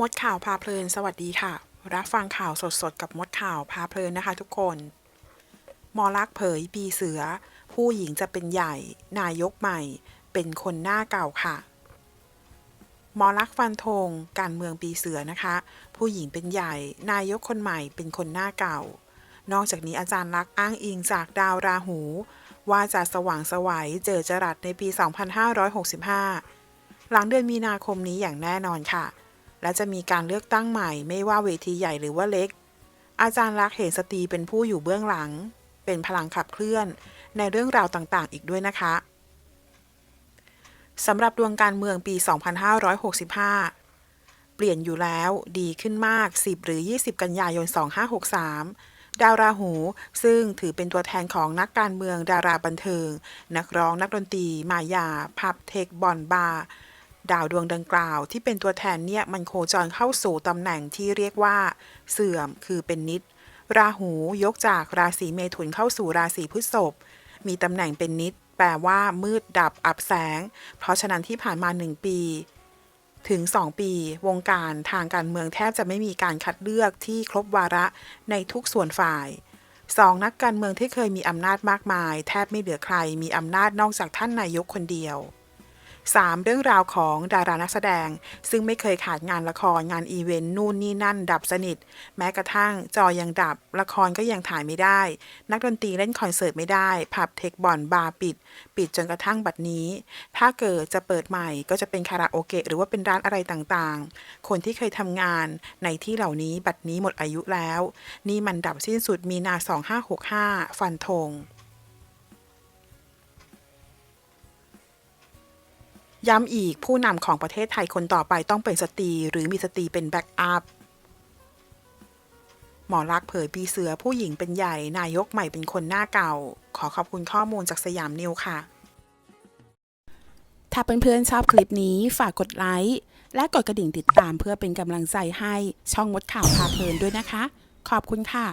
มดข่าวพาเพลิน สวัสดีค่ะ รับฟังข่าวสดๆ กับมดข่าวพาเพลินนะคะทุกคน มอลักเผยปีเสือ ผู้หญิงจะเป็นใหญ่ นายกใหม่ เป็นคนหน้าเก่าค่ะ มอลักฟันธงการเมืองปีเสือนะคะ ผู้หญิงเป็นใหญ่ นายกคนใหม่เป็นคนหน้าเก่า นอกจากนี้อาจารย์ลักษ์อ้างอิงจากดาวราหู ว่าจะสว่างสวัยเจอจรัสในปี 2565 หลังเดือนมีนาคมนี้อย่างแน่นอนค่ะ และจะมีการเลือกตั้งใหม่ไม่ว่าเวทีใหญ่หรือว่าเล็ก อาจารย์ลักเห็นสตรีเป็นผู้อยู่เบื้องหลัง เป็นพลังขับเคลื่อน ในเรื่องราวต่างๆ อีกด้วยนะคะสำหรับดวงการเมืองปี 2565 เปลี่ยนอยู่แล้วดีขึ้นมาก 10 หรือ 20 กันยายน 2563 ดาวราหู ซึ่งถือเป็นตัวแทนของนักการเมืองดาราบันเทิง นักร้องนักดนตรี มายา พับเทคบอลบาร์ ดาวดวงดังกล่าวที่เป็นตัวแทนเนี่ยมันโคจรเข้าสู่ตำแหน่งที่เรียกว่า เสื่อมคือเป็นนิด ราหูยกจากราศีเมถุนเข้าสู่ราศีพฤษภมีตำแหน่งเป็นนิด แปลว่ามืดดับอับแสง เพราะฉะนั้นที่ผ่านมา 1 ปี ถึง 2 ปี วงการทางการเมืองแทบจะไม่มีการคัดเลือกที่ครบวาระในทุกส่วนฝ่ายสองนักการเมืองที่เคยมีอำนาจมากมาย แทบไม่เหลือใครมีอำนาจนอกจากท่านนายกคนเดียว 3. เรื่องราวของดารานักแสดง ซึ่งไม่เคยขาดงานละครงานอีเวนต์นู่นนี่นั่น ดับสนิท แม้กระทั่งจอยังดับ ละครก็ยังถ่ายไม่ได้ นักดนตรีเล่นคอนเสิร์ตไม่ได้ ผับเทคบอนบาร์ปิด ปิดจนกระทั่งบัดนี้ ถ้าเกิดจะเปิดใหม่ก็จะเป็นคาราโอเกะหรือว่าเป็นร้านอะไรต่างๆ คนที่เคยทำงานในที่เหล่านี้บัดนี้หมดอายุแล้ว นี่มันดับสิ้นสุดมีนา 2565 ฟันธง ย้ำอีกผู้นำของประเทศไทยคนต่อไปต้องเป็นสตรีหรือมีสตรีเป็นแบ็กอัพหมอลักเผยปีเสือผู้หญิงเป็นใหญ่ นายกใหม่เป็นคนหน้าเก่า ขอขอบคุณข้อมูลจากสยามนิวค่ะ ถ้าเพื่อนๆชอบคลิปนี้ฝากกดไลค์และกดกระดิ่งติดตามเพื่อเป็นกำลังใจให้ช่องมดข่าวพาเพลินด้วยนะคะ ขอบคุณค่ะ